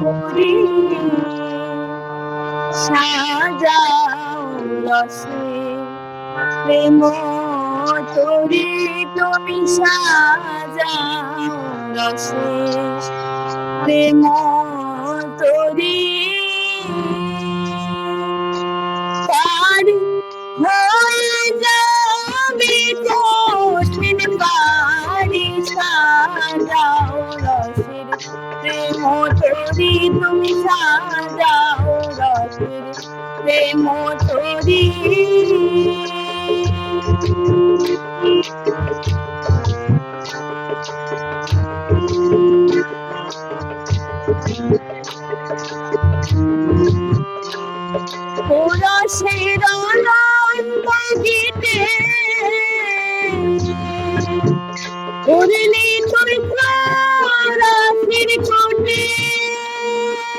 করি। সাজাও রসে প্রেম তরি তুমি সাজাও রসে প্রেম তুমি সাজাও রসের প্রেম তরি ওরা সেই রঙ গীতে করলি তুই তুই রাশির কোটে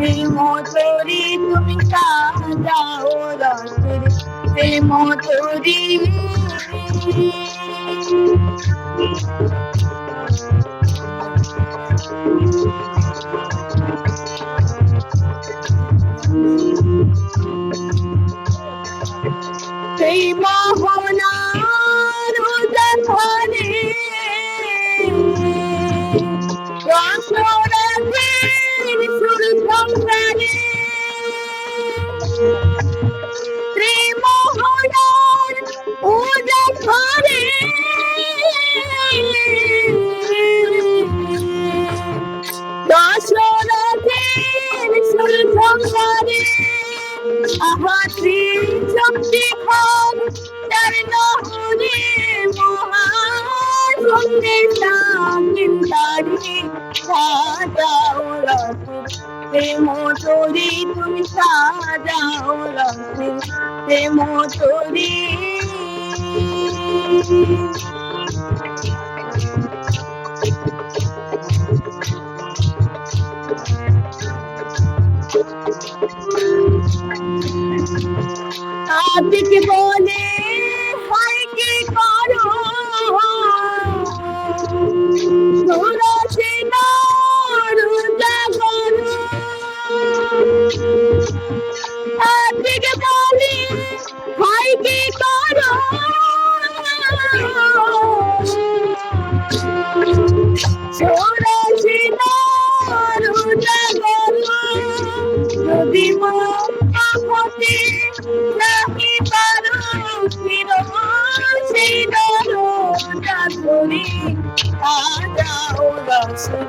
প্রেম তরি তুমি সাজাও রসের সেই মোহনার রসরাজের দশরথের সুর সংসারে আহাত্রি শক্তি ভাব তার নহরে মহাসঙ্গে সামিন্দারি সাজাও রসের প্রেম তোরি তুমি সাজাও প্রেম তোরি আদিকে आप बोले। মতে নাহি পারো ধরি সাজাও রসুন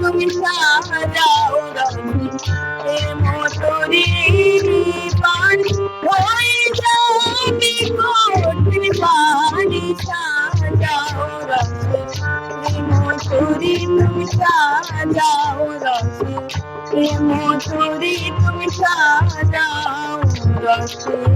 তুমি সাজাও রসুন রসুন মোটরি তুমি সাজাও মোটরি